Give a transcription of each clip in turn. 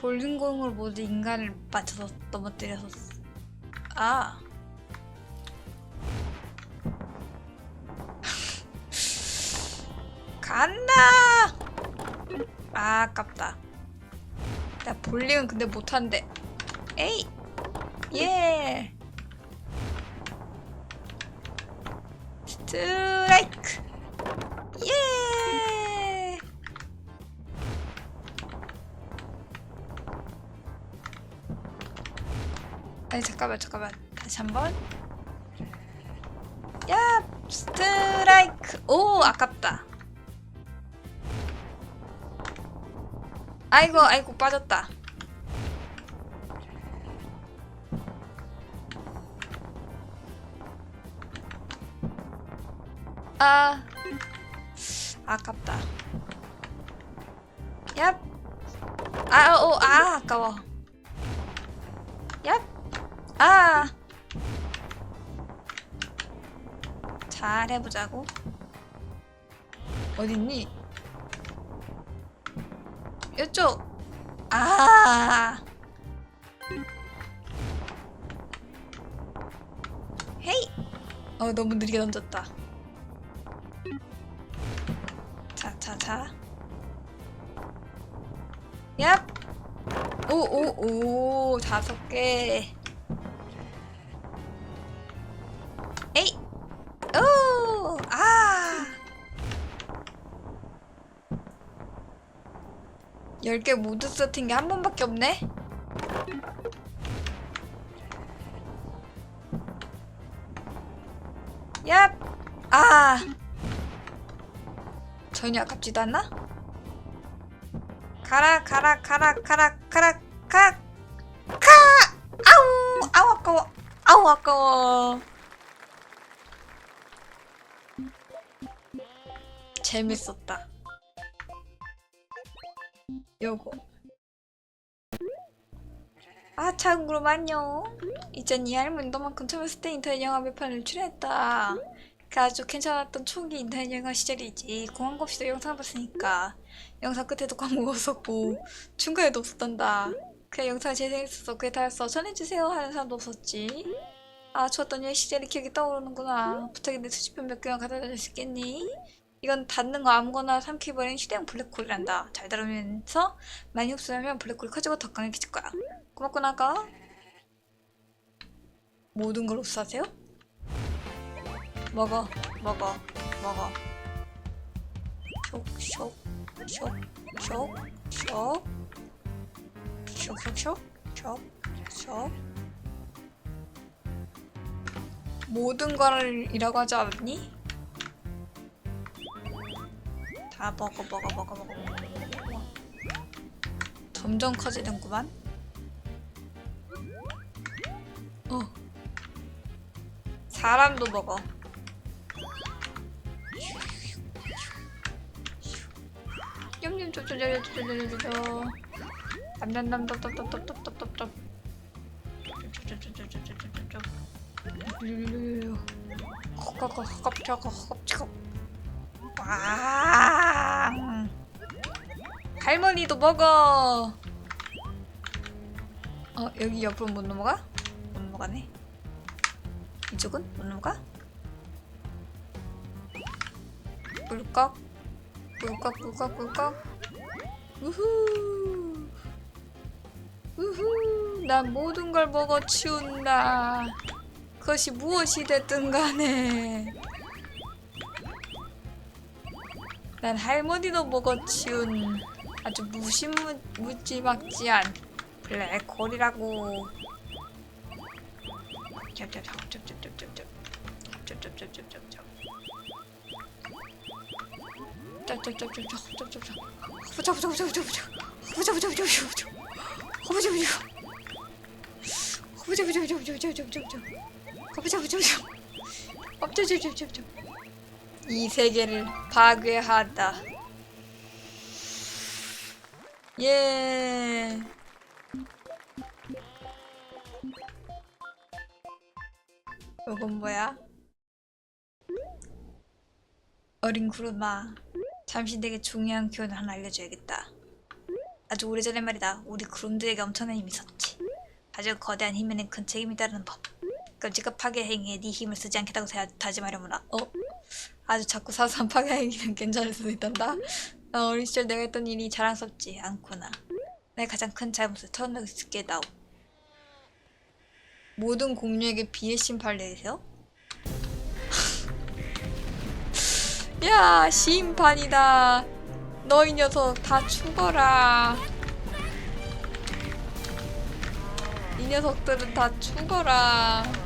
볼링공으로 모두 인간을 맞춰서 넘어뜨려서 아. 간다! 아 아깝다. 나 볼링은 근데 못하는데 에이! 예! 스트라이크! 예 아니 잠깐만 잠깐만. 다시 한번. 야 스트라이크. 오 아깝다. 아이고 아이고 빠졌다. 아 아깝다. 얍. 아, 오, 아, 아까워. 얍. 아. 잘 해보자고. 어딨니? 이쪽. 아. 헤이. 어, 너무 느리게 던졌다. 자, 자, 자. 얍. 오, 오, 오, 다섯 개. 10개 모두 썼던 게한 번밖에 없네? 야, 아! 전혀 아깝지도 않나? 가라, 가라, 가라, 가라, 가라, 가! 가! 아우! 아우, 아까워! 아우, 아까워! 재밌었다. 요거. 아 참고로 안녕. 이젠 이 할머니 너만큼 젊었을 때 인터넷 영화 몇 편을 출연했다. 그 아주 괜찮았던 초기 인터넷 영화 시절이지. 공항 없이도 영상 봤으니까. 영상 끝에도 광고가 없었고 중간에도 없었단다. 그 영상이 제일 재밌었어. 그게 다였어. 전해주세요 하는 사람도 없었지. 아 좋았던 옛 시절이 기억이 떠오르는구나. 부탁인데 수집편 몇 개만 갖다 줄 수 있겠니? 이건 닿는 거 아무거나 삼키버린 휴대용 블랙홀이란다. 잘 다루면서 많이 흡수하면 블랙홀이 커지고 더 강해질 거야. 고맙고 나가. 모든 걸 흡수하세요? 먹어, 먹어, 먹어. 쇽, 쇽, 쇽, 쇽, 쇽. 쇽, 쇽, 쇽, 쇽, 쇽. 모든 걸이라고 하지 않니? 다 먹어, 먹어, 먹어, 먹어, 먹어. 점점 커지는구만. 어. 사람도 먹어. 냠냠 쪼쪼쪼쪼쪼쪼쪼 남남남답답답답답답답 쪼쪼쪼쪼쪼쪼쪼쪼 헛헛헛헛헛헛헛헛 와 할머니도 먹어. 어 여기 옆으로 못 넘어가? 못 넘어가네. 이쪽은 못 넘어가? 꿀꺽 꿀꺽 꿀꺽 꿀꺽. 우후. 우후. 난 모든 걸 먹어 치운다. 그것이 무엇이 됐든 간에. 난 할머니도 먹어 치운 아주 무시무지막지한 블랙홀이라고 이 세계를 파괴하다. 예. 이건 뭐야? 어린 구름아. 잠시 내게 중요한 교훈을 하나 알려줘야겠다. 아주 오래전에 말이다. 우리 구름들에게 엄청난 힘이 있었지. 아주 거대한 힘에는 큰 책임이 따르는 법. 파괴 행위에 네 힘을 쓰지 않겠다고 다- 다짐하려무나. 어? 아주 자꾸 사소한 파괴 행위는 괜찮을 수도 있단다. 어, 어린 시절 내가 했던 일이 자랑스럽지 않구나. 내 가장 큰 잘못을 있을게 나오. 모든 공룡에게 비의 심판을 내리세요? 야 심판이다. 너희 녀석 다 죽어라. 이 녀석들은 다 죽어라.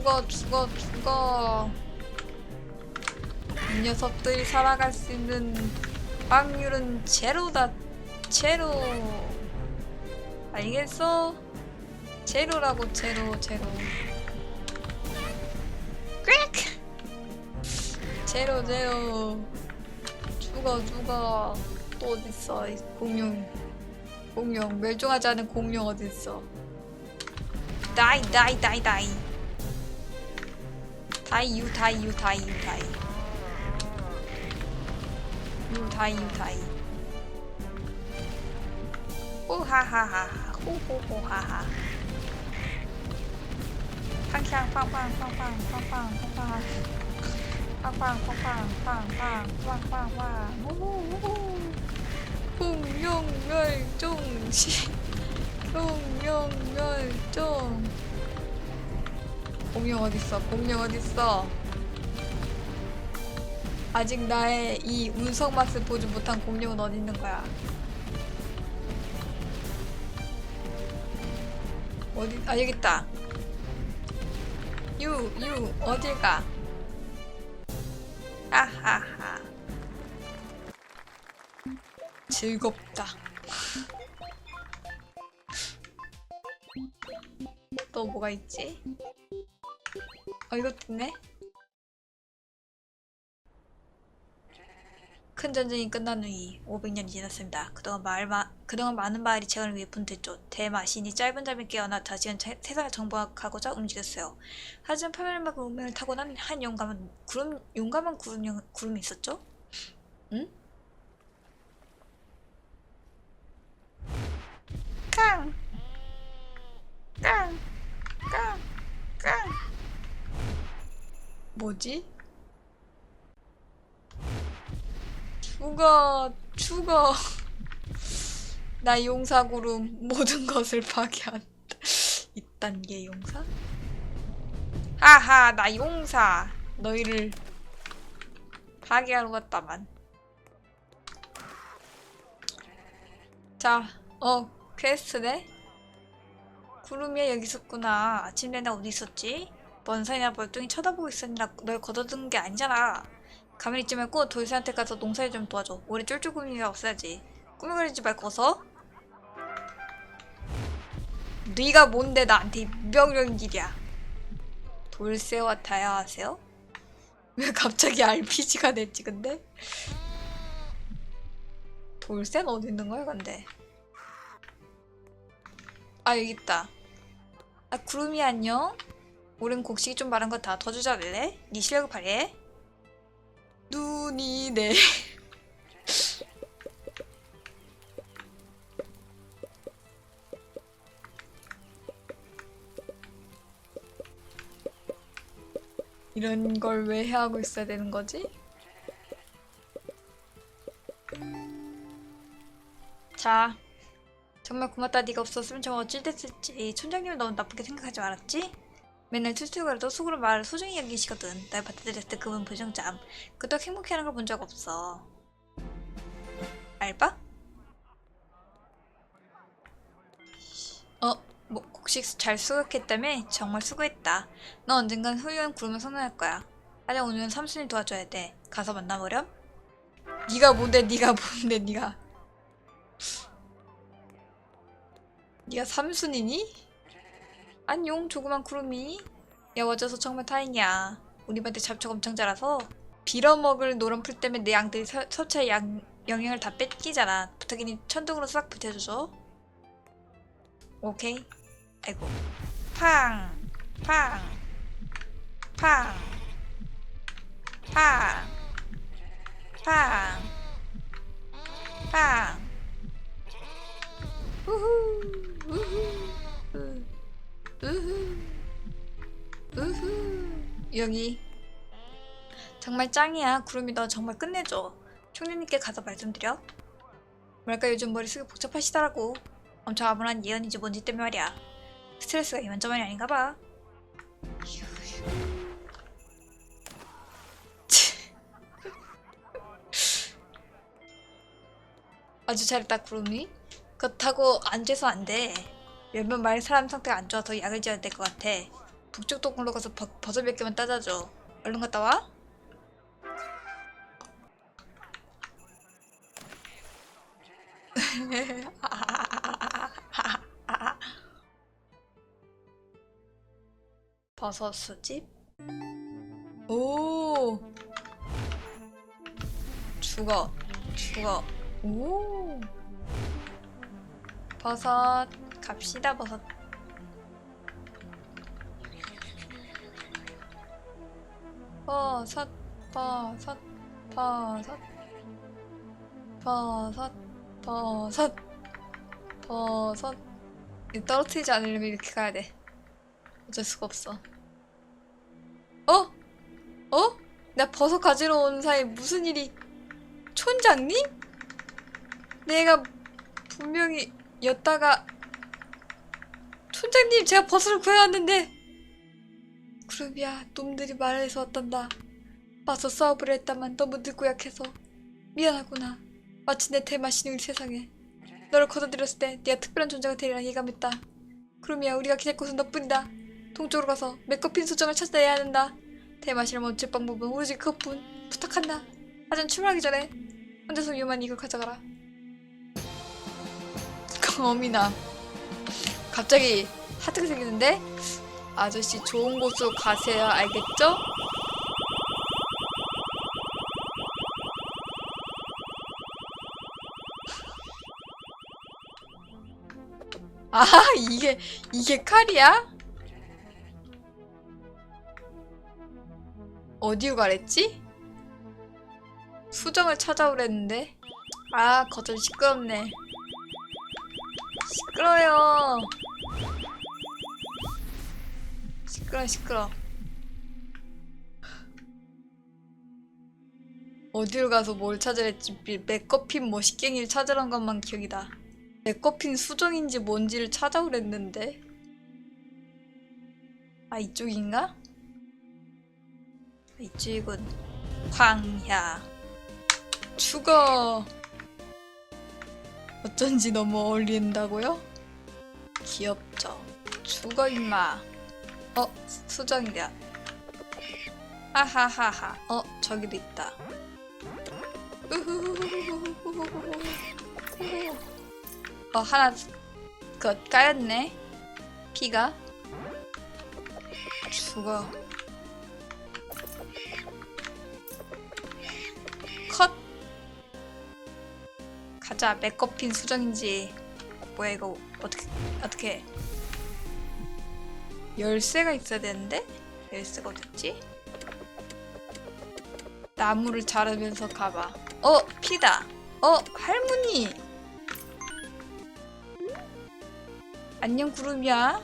죽어, 죽어, 죽어. 이 녀석들이 살아갈 수 있는 확률은 제로다, 제로. 알겠어? 제로라고, 제로, 제로. 꽥! 제로, 제로. 죽어, 죽어. 또 어딨어, 이 공룡. 공룡. 멸종하지 않은 공룡 어딨어. 다이, 다이, 다이, 다이. 다이, 유, 다이, 유, 다이, 유, 다이. 유, 다이, 유, 다이. 호하하하. 호호호하하. 팡팡, 팡팡, 팡팡, 팡팡, 팡팡. 팡팡, 팡팡, 팡팡, 팡팡, 호호호호. 공룡멸종 시 공룡멸종 공룡 어딨어? 공룡 어딨어? 아직 나의 이 운석 맛을 보지 못한 공룡은 어디 있는 거야? 어디 아 여기 있다. 유 유 어딜 가 아하하. 즐겁다. 또 뭐가 있지? 어, 이것도 있네? 큰 전쟁이 끝난 후이 500년이 지났습니다. 그동안 마을 마, 그동안 많은 마을이 재건을 위해 분투했죠. 대마신이 짧은 잠에 깨어나 다시금 자- 세상을 정복하고자 움직였어요. 하지만 파멸만큼 운명을 타고난 한 용감한 구름 용감한 구름 구름이 있었죠. 응? 깡! 깡! 깡! 깡! 뭐지? 죽어! 죽어! 나 용사구름 모든 것을 파괴한다. 이딴 게 용사? 하하, 나 용사! 너희를 파괴하러 갔다만. 자, 어, 퀘스트네? 구름이야 여기 있었구나. 아침 내내 어디 있었지? 먼 산이나 멀뚱히 쳐다보고 있었느라 널 걷어든 게 아니잖아. 가만히 있지 말고 돌쇠한테 가서 농사일 좀 도와줘. 우리 쫄쫄구름이가 없어야지. 꾸물거리지 말고 어서. 네가 뭔데 나한테 명령질이야. 돌쇠와 대화하세요? 왜 갑자기 RPG가 됐지 근데? 돌쇠는 어디 있는 거야 근데? 아 여기 있다. 아 구름이 안녕. 오랜 곡식이 좀 마른 거다더 주자래. 네 실력을 발휘해. 눈이 내. 이런 걸 왜 해하고 있어야 되는 거지? 자, 정말 고맙다. 네가 없었으면 저 어찌 됐을지. 촌장님은 너무 나쁘게 생각하지 말았지? 맨날 투투거려도 속으로 말을 소중히 여기시거든. 날 받아들였을 때 그분 부정잠. 그토록 행복해하는 걸 본 적 없어. 알바? 어, 뭐 곡식 잘 수확했다며? 정말 수고했다. 너 언젠간 훌륭한 구름을 선언할 거야. 하지만 오늘은 삼순이 도와줘야 돼. 가서 만나보렴? 네가 뭔데? 네가 뭔데? 네가 네가 삼순이니? 안녕 조그만 구름이 야 와줘서 정말 다행이야 우리 반대 잡초 엄청 자라서 빌어먹을 노란 풀 때문에 내 양들이 서, 양, 영양을 다 뺏기잖아 부탁이니 천둥으로 싹 붙여줘서 오케이 아이고 팡 팡, 팡, 팡. 빵. 빵. 우후. 우후. 우후. 우후. 여기. 정말 짱이야. 구름이 너 정말 끝내줘. 총리님께 가서 말좀 드려. 뭐랄까 요즘 머릿속이 복잡하시더라고. 엄청 아무런 예언인지 뭔지 때문에 말이야. 스트레스가 이만저만이 아닌가 봐. 아주 잘했다 구름이. 그렇다고 앉아서 안 돼. 몇몇 말 사람 상태가 안 좋아서 약을 지어야 될 것 같아. 북쪽 동굴로 가서 버, 버섯 몇 개만 따다줘. 얼른 갔다 와. 버섯 수집? 오 죽어 죽어 오 버섯 갑시다 버섯 버섯 버섯 버섯 버섯 버섯 버섯 떨어뜨리지 않으려면 이렇게 가야 돼 어쩔 수가 없어 어? 어? 나 버섯 가지러 온 사이 무슨 일이 촌장님? 내가 분명히 였다가 촌장님 제가 버섯을 구해왔는데. 그룹이야 놈들이 말해서 왔단다. 맞서 싸워보려 했다만 너무 늦고 약해서. 미안하구나. 마치 내 대마신이 우리 세상에. 너를 거둬들였을 때 네가 특별한 존재가 되리라 예감했다. 그룹이야 우리가 기댈 곳은 너뿐이다. 동쪽으로 가서 메커핀 수정을 찾아내야 한다. 대마신을 멈출 방법은 오로지 그것뿐. 부탁한다. 하지만 출발하기 전에 혼자서 위험한 이걸 가져가라. 어미나 갑자기 하트가 생기는데 아저씨 좋은 곳으로 가세요 알겠죠? 아 이게 이게 칼이야? 어디로 가랬지? 수정을 찾아오랬는데 아 거절 시끄럽네 시끄러요 시끄러 시끄러. 어디로 가서 뭘 찾으랬지? 맥커핀 뭐 식갱이를 찾으란 것만 기억이다. 맥커핀 수정인지 뭔지를 찾아오랬는데. 아 이쪽인가? 아, 이쪽이군. 황야. 죽어! 어쩐지 너무 어울린다고요? 귀엽죠? 죽어 임마 어? 수정이야. 하하하하. 어? 저기도 있다. 어 하나 그 까였네. 피가 죽어. 컷. 가자. 메꿔핀 수정인지 뭐야 이거 어떻게 어떻게? 해? 열쇠가 있어야 되는데? 열쇠가 어딨지? 나무를 자르면서 가봐. 어 피다. 어 할머니. 안녕 구름이야.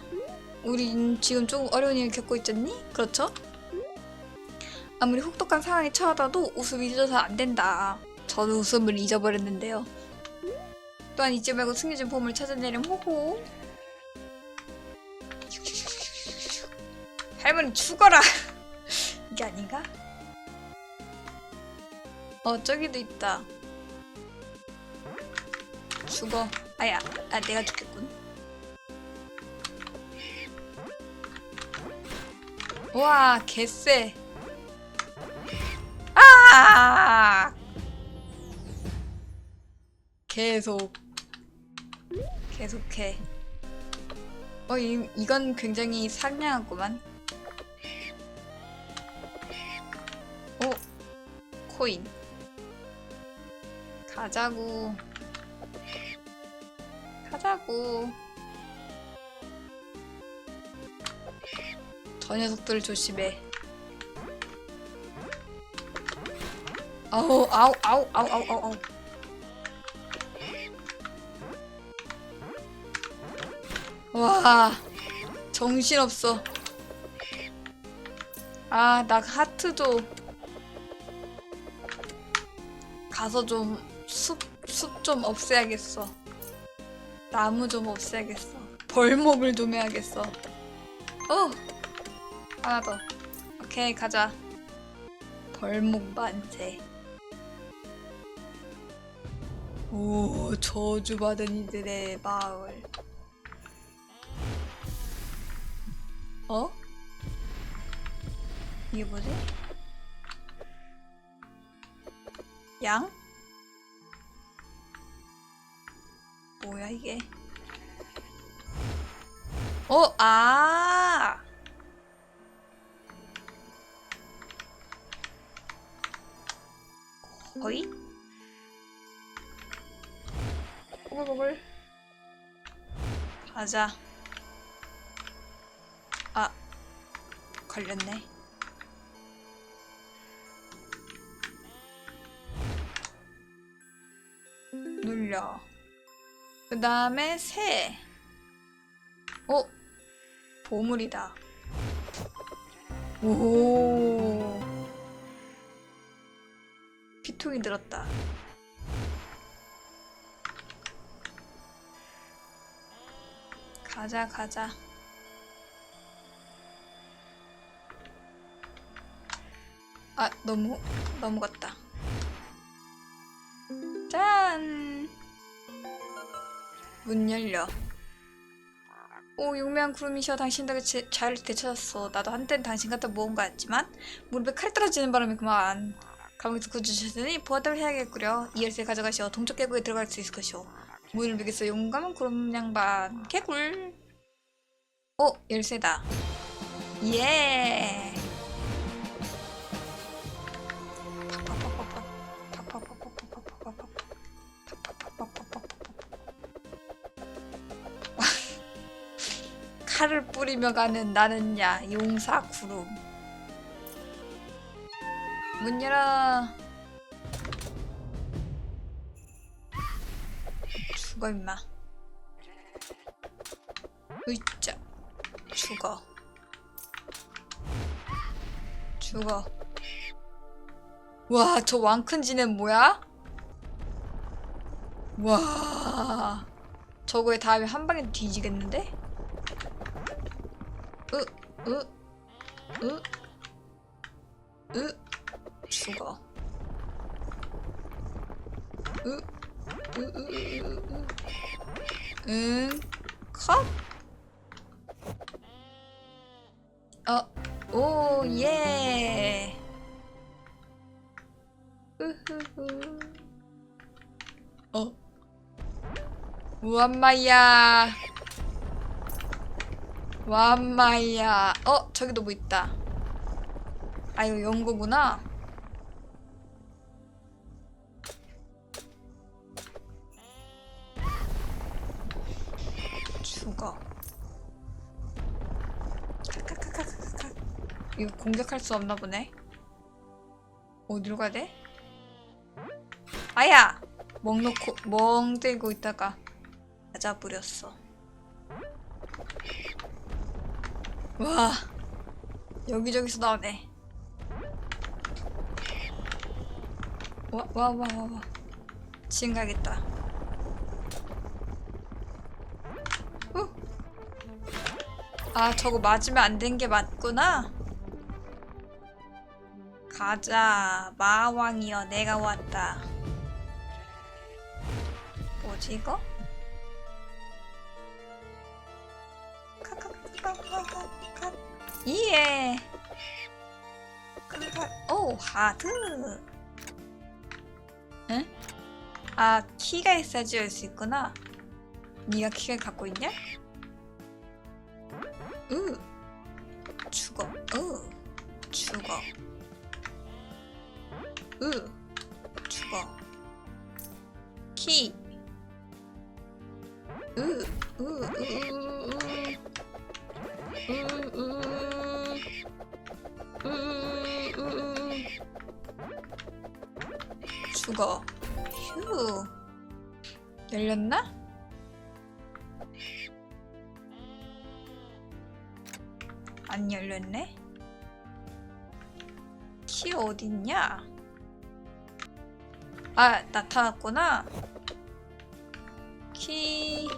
우리 지금 조금 어려운 일을 겪고 있잖니? 그렇죠? 아무리 혹독한 상황에 처하다도 웃음이 잊어서 안 된다. 저도 웃음을 잊어버렸는데요. 또한 잊지 말고 숨겨진 보물을 찾아내렴. 호호 할머니 죽어라. 이게 아닌가? 어 저기도 있다. 죽어. 아야 아 내가 죽겠군. 와 개쎄. 아! 계속. 계속해. 어 이, 이건 굉장히 상냥하구만 코인. 가자고 가자고 저 녀석들 조심해. 아우 아우 아우 아우 아우 아우 아우. 와 정신없어. 아 나 하트도 가서 좀 숲 숲 좀 없애야겠어. 나무 좀 없애야겠어. 벌목을 좀 해야겠어. 어! 하나 더. 오케이 가자. 벌목 만세. 오 저주받은 이들의 마을. 어? 이게 뭐지? 양? 뭐야 이게? 어, 아! 거의? 보글보글. 가자. 아, 걸렸네. 눌려. 그 다음에 새. 어? 보물이다. 오. 피통이 들었다. 가자, 가자. 아, 너무, 넘어갔다. 문 열려. 오, 용맹한 구름이셔. 당신 덕에 제- 잘 되찾았어. 나도 한때는 당신 같은 무언가였지만 무릎에 칼 떨어지는 바람에 그만. 감옥에서 구해주셨으니 부하답을 해야겠구려. 이 열쇠 가져가시오. 동쪽 계곡에 들어갈 수 있을 것이오. 문을 비겠어. 용감한 구름 양반. 개굴. 오, 열쇠다. 예. 칼을 뿌리며 가는 나는 야 용사 구름. 문 열어. 죽어 임마. 으이짜. 죽어. 죽어. 와 저 왕큰 지는 뭐야? 와. 저거에 다음에 한 방에 뒤지겠는데? 으, 으, 으, 으, 죽어. 으, 으, 으, 으, 으, 으. 응, 컷. 어, 오, 예. 으흐흐. 어. 우엄마야. 완마이야. 어, 저기도 뭐 있다. 아, 이거 연고구나. 죽어. 이거 공격할 수 없나 보네. 어디로 가야 돼? 아야! 멍 놓고, 멍 들고 있다가 맞아 버렸어. 와 여기저기서 나오네. 와 와 와 와와. 지금 가겠다. 후. 아 저거 맞으면 안 된 게 맞구나? 가자 마왕이여 내가 왔다. 뭐지 이거? 카카카카카카 예. 카카 오 하트. 응? 아 키가 있어야지 열수 있구나. 네가 키를 갖고 있냐? 으 죽어. 으 죽어. 으 죽어. 키. 으, 으, 으, 으, 으. 죽어. 휴. 열렸나? 안 열렸네? 키 어딨냐? 아, 나타났구나. 키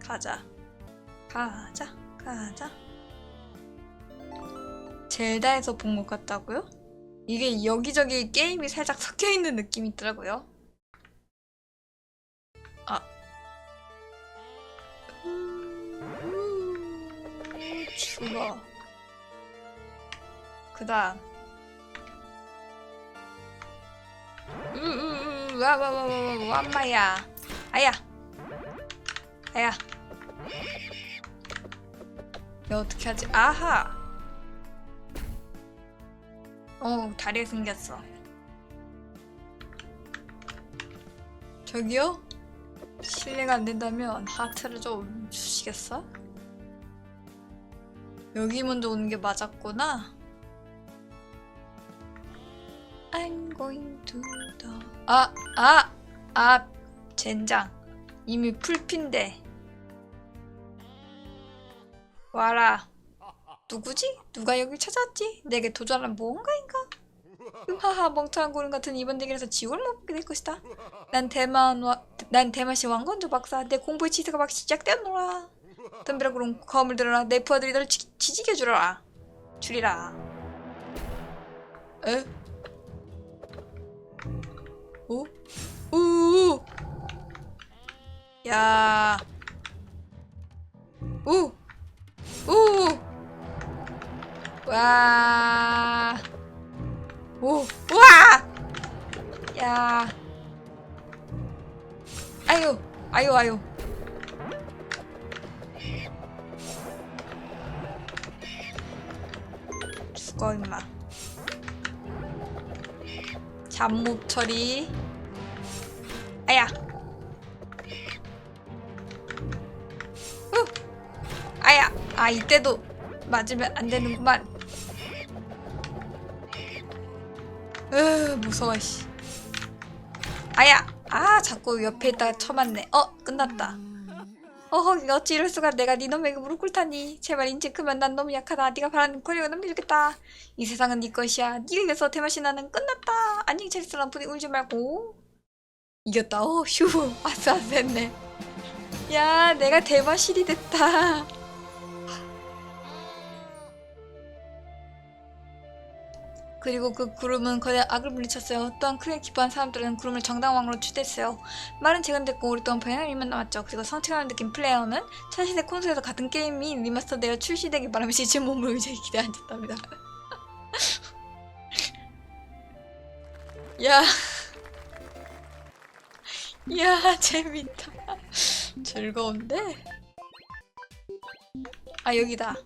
가자. 가자. 가자. 젤다에서 본 것 같다고요? 이게 여기저기 게임이 살짝 섞여 있는 느낌이 있더라고요. 아. 죽어. 그 다음. 으으으, 와, 와, 와, 완마야. 아야. 아야. 이거 어떻게 하지? 아하. 어, 다리가 생겼어. 저기요? 실례가 안 된다면 하트를 좀 주시겠어? 여기 먼저 오는 게 맞았구나. I'm going to the 아, 아, 아, 젠장. 이미 풀핀데. 와라. 누구지? 누가 여길 찾았지? 내게 도전한 무언가인가? 하하 멍청한 고른 같은 이번 대결에서 지옥을 못 보게 될 것이다. 난 대만 와, 난 대만시 왕건조 박사. 내 공부의 치세가 막 시작되었노라. 덤벼라 그럼 검을 들어라. 내 부하들이 너를 치, 지지게 주라. 주리라. 에? 오? 우! 야. 우! 우! 와. 오, 우와! 야. 아유, 아유, 아유. 죽어, 임마. 잡목 처리. 아야. 후. 아야. 아, 이때도 맞으면 안 되는구만. 으 무서워 씨. 아야 아 자꾸 옆에 있다가 쳐맞네. 어 끝났다. 어허 어찌 이럴 수가? 내가 네 놈에게 무릎 꿇다니. 제발 인제 그만. 난 너무 약하다. 네가 바라는 권력을 넘겨주겠다. 이 세상은 네 것이야. 네가 이겨서 대마신 나는 끝났다. 안녕히 잘 있어라 부디 울지 말고. 이겼다. 어휴. 아싸 아싸 했네. 야 내가 대마실이 됐다 그리고 그 구름은 거대 악을 물리쳤어요. 또한 크게 기뻐한 사람들은 구름을 정당왕으로 추대했어요. 말은 재건됐고 오랫동안 일만 남았죠. 그리고 성취감을 느낀 플레이어는 차시대 콘솔에서 같은 게임이 리마스터되어 출시되기 바라며 시즌 몸을 의지에 기대하셨답니다. 야, 야 재밌다. 즐거운데? 아 여기다.